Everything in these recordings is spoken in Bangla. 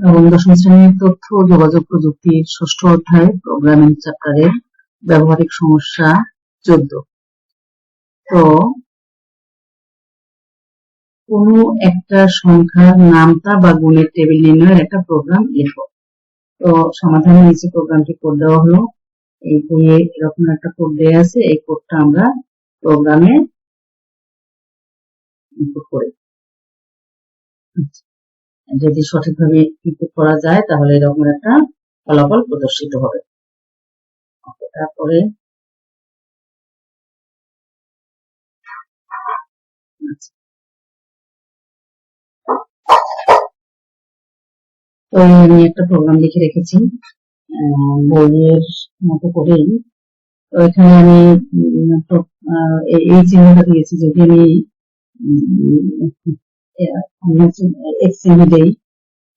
নবম দশম শ্রেণির তথ্য যোগাযোগ প্রযুক্তির ষষ্ঠ অধ্যায় প্রোগ্রামিং চ্যাপ্টারের ব্যবহারিক সমস্যা চোদ্দ। তো, কোনো একটা সংখ্যার নামতা বা গুণের টেবিল নির্ণয়ের একটা প্রোগ্রাম লেখো। তো, সমাধানের নিচে প্রোগ্রামটি কোড দেওয়া হলো। এই বইয়ে এরকম একটা কোড দেওয়া আছে। এই কোডটা আমরা প্রোগ্রামে ইনপুট করি। আচ্ছা। যদি সঠিকভাবে ইনপুট করা যায়, তাহলে এরকম একটা ফলাফল প্রদর্শিত হবে তারপরে আচ্ছা। তো আমি একটা প্রোগ্রাম লিখে রেখেছি বইয়ের মতো করেই তো এখানে আমি এই চিহ্নটা দিয়েছি, যদি আমি এক্স চিহ্ন দেই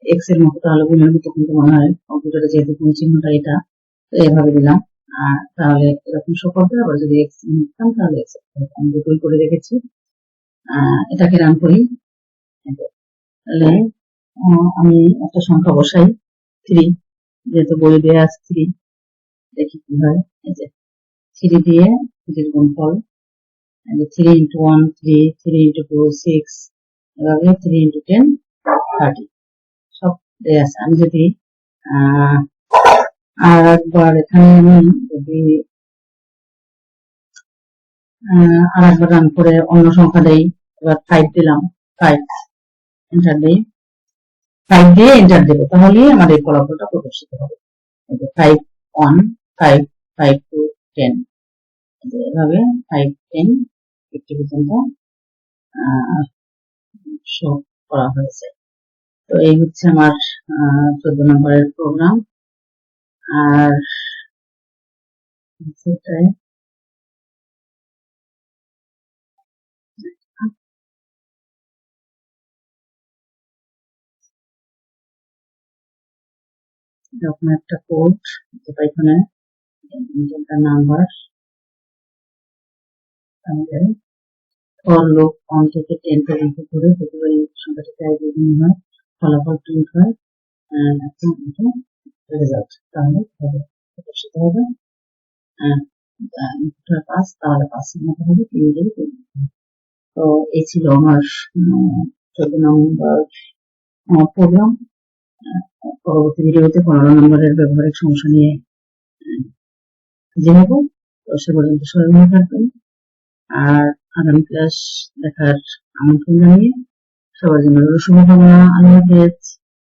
এক্সের মতো তাহলে গুণের মতো কিন্তু মনে হয় কম্পিউটারে যেহেতু কোন চিহ্নটা এটা, তো এভাবে দিলাম। তাহলে এরকম শো করবে আবার যদি এক্স চিহ্ন দিতাম তাহলে এক্স আমি দুটোই করে রেখেছি। এটাকে রান করি। তাহলে আমি একটা সংখ্যা বসাই। থ্রি যেহেতু বই দেওয়া আছে থ্রি দেখি কি হয়। এই যে থ্রি দিয়ে থ্রির গুণফল three into one three three into two six এভাবে থ্রি ইন্টু টেন থার্টি সব আছে আমি যদি আর একবার এখানে আমি যদি আর একবার রান করে অন্য সংখ্যা দেই এবার ফাইভ দিলাম ফাইভ এন্টার দিই ফাইভ দিয়ে এন্টার দেবো, তাহলেই আমার এই ফলাফলটা প্রদর্শিত হবে। Five one five five two ten এভাবে ফাইভ টেন ফিফটি পর্যন্ত শো করা হয়েছে। তো এই হচ্ছে আমার চোদ্দ নম্বরের প্রোগ্রাম আর সেটাই। এরকম একটা কোড এখানে? নাম্বার আমাদের ফর লোক ওয়ান থেকে টেন পর্যন্ত করে প্রতিবার সংখ্যাটিতে আই বিভিন্ন হয়, ফলাফল প্রিন্ট হয় এখন এটা রেজাল্ট তাহলে হবে প্রদর্শিত হবে। পাস তাহলে পাসের মতো হবে তিন দিন তো এই ছিল আমার চোদ্দ নম্বর প্রোগ্রাম পরবর্তী ভিডিওতে পনেরো নম্বরের ব্যবহারিক সমস্যা নিয়ে জেনে তো সে পর্যন্ত সবাই মনে থাকবেন। আর আগামী ক্লাস দেখার আমন্ত্রণ জানিয়ে সবার জন্য শুভকামনা আল্লাহ হাফেজ।